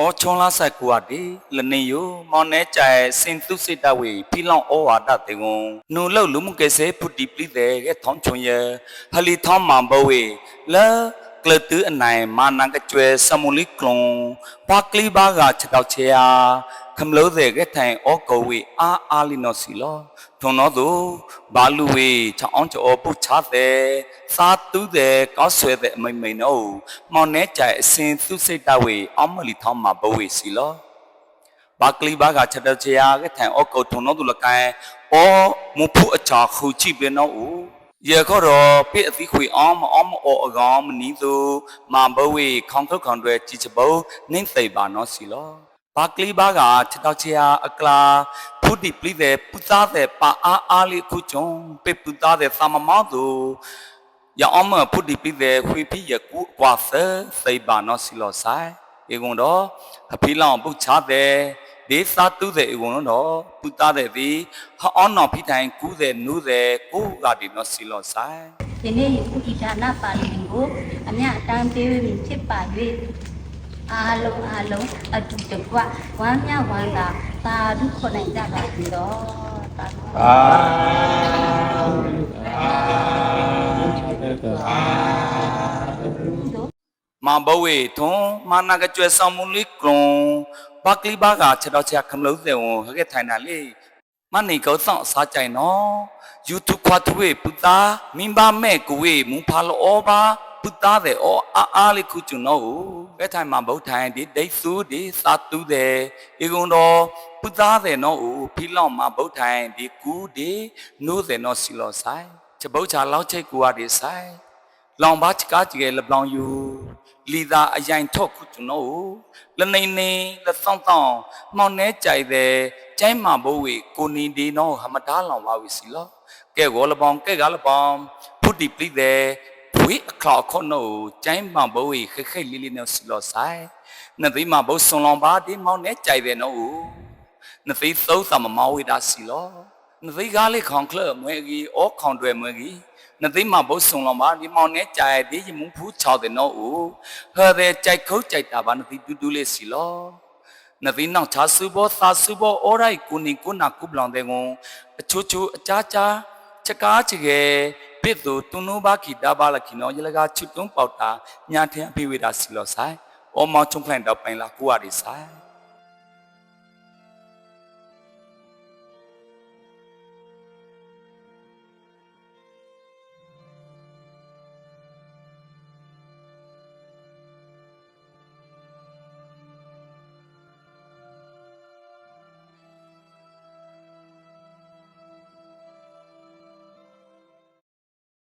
ဩချွန်လာဆက်ကူအဒီလနေယမောင်နေကြဲစင်သူစစ်တဝေဖီလောင်ဩဝါဒတေကွန်နုလောက်လူမှုကဲစေဖုတီပလိတဲ့ကဲထောင်းချွန်ရဟလီထောင်းမန်ဘဝေလာကလတူအနိုင်မာနကကျွဲစမူလီကလွန်ပါကလီဘာကချက်တော့ချေယာ ခမလို့တဲ့ကဲထိုင်ဩကောဝေအာအာလီနောစီလောထုံတော့သူဘာလူဝေချောင်းကျော်ပုချတဲ့စာတူးတဲ့ကောက်ဆွဲတဲ့အမိန်မိန်တော့မောင်နေကြဲအစင်သူစိတ်တဝေအောင်မလီထောင်းမဘဝေစီလောဘာကလီဘာကချက်တဲ့ချေယာကထိုင်အော့ကိုထုံတော့သူလကိုင်းအော်မဖူအချာခူချိပဲနော်ဦးရေခေါ်တော့ပြည့်အသီးခွေအောင်မအောင်မအော်အကောင်မနီးသူမဘဝေခေါင်ထုတ်ခေါင်တွေကြည်ချဘောနင်းသိပါနော်စီလော ဘာကလီဘာကချက်တော့ချေယာအကလာဖုတိပလိတဲ့ပူသားတဲ့ပါအားအားလေးခုကျုံပေပူသားတဲ့သမမောက်သူရအောင်မဖုတိပလိတဲ့ခွေဖိရကူကွာဆဲသိပါနော်စီလောဆိုင်ေကွန်တော့အဖီလောင်ပုတ်ချတဲ့ဒေသတုတဲ့ဧကွန်တော့ပုတတဲ့ဒီဟောင်းနော်ဖိတိုင်ကူးတဲ့နူးတဲ့ကိုကဒီနော်စီလောဆိုင်ဒီနေ့ယခုဒီဌာနပါဠိကိုအမြအတန်းပေးပြီးဖြစ်ပါ၍ အားလုံးအားလုံးအတူတကွဝမ်းမြောက်ဝမ်းသာသာဓုခေါ်နိုင်ကြပါစေတော့သာဓုအာမဘဝေထွန်မာနာကကျွဲဆောင်မူလေးကလွန်ဘာကလီဘာကချက်တော့ချက်ခမလို့တဲ့ဝန်ဟဲ့ထိုင်တာလေမနေကောဆောင်စားကြိုင်နော် YouTube ခွာသွေးပုတာမင်း ပါမဲ့ကိုဝေမူဖာလောပါပုတာတဲ့အော်အားအားလေးခုကျွနော်ဘဲထိုင်မှာဗုဒ္ထိုင်ဒီဒိတ်စုဒီစာတူတဲ့ဧကုံတော်ပုတာတဲ့နော်ဖီလောင်မှာဗုဒ္ထိုင်ဒီကူဒီနိုးတဲ့နော်စီလောဆိုင်ချက်ဗုဒ္ချာလောက်ချိတ်ကူရဒီဆိုင်လောင်ပါချကားကြည့်လပလောင်ယူလီသာအရင်ထော့ခုကျွန်တော်လနေနေလဆောင်ဆောင်မောင်နေကြိုက်တယ်ကျိုင်းမှာဘိုးဝေကိုနီဒီနောဟမတားလောင်ပါဝီစီလောကဲကောလပောင်ကဲကလပောင်ဖုတိပလိတဲ့ ဘွေအခါခေါနိုကျိုင်းမှာဘိုးဝေခက်ခက်လေးလေးနဲ့စီလောဆိုင်နသိမှာဘိုးဆွန်လောင်ပါဒီမောင်နေကြိုက်တယ်နော်နသိသုံးသမမောဝေတာစီလောနသိကားလေးခေါင်ခလမွေကြီးအောခေါင်တွေမွေကြီးနသိမဘုဆုံလောမှာဒီမောင်နဲ့ကြာရဒီမုံဖူး6တဲ့နော်ဦးဟဲ့တဲ့ကြိုက်ခုတ်ကြိုက်တာပါနသိတူတူလေးစီလောနသိနောက်ချာစုဘောသာစုဘောအော်ရိုက်ကိုနီကိုနာကုပလောင်တဲ့ကွန်အချိုချိုအချာချာချက်ကားချကေ ပစ်သူတုံနိုဘာခီတာဘာလခီနော်ရလကချွတ်တုံးပေါတာညာထင်အပိဝေတာစီလောဆိုင်အော်မောင်ချုံခလန်တော့ပိုင်လာကိုရဒီဆိုင်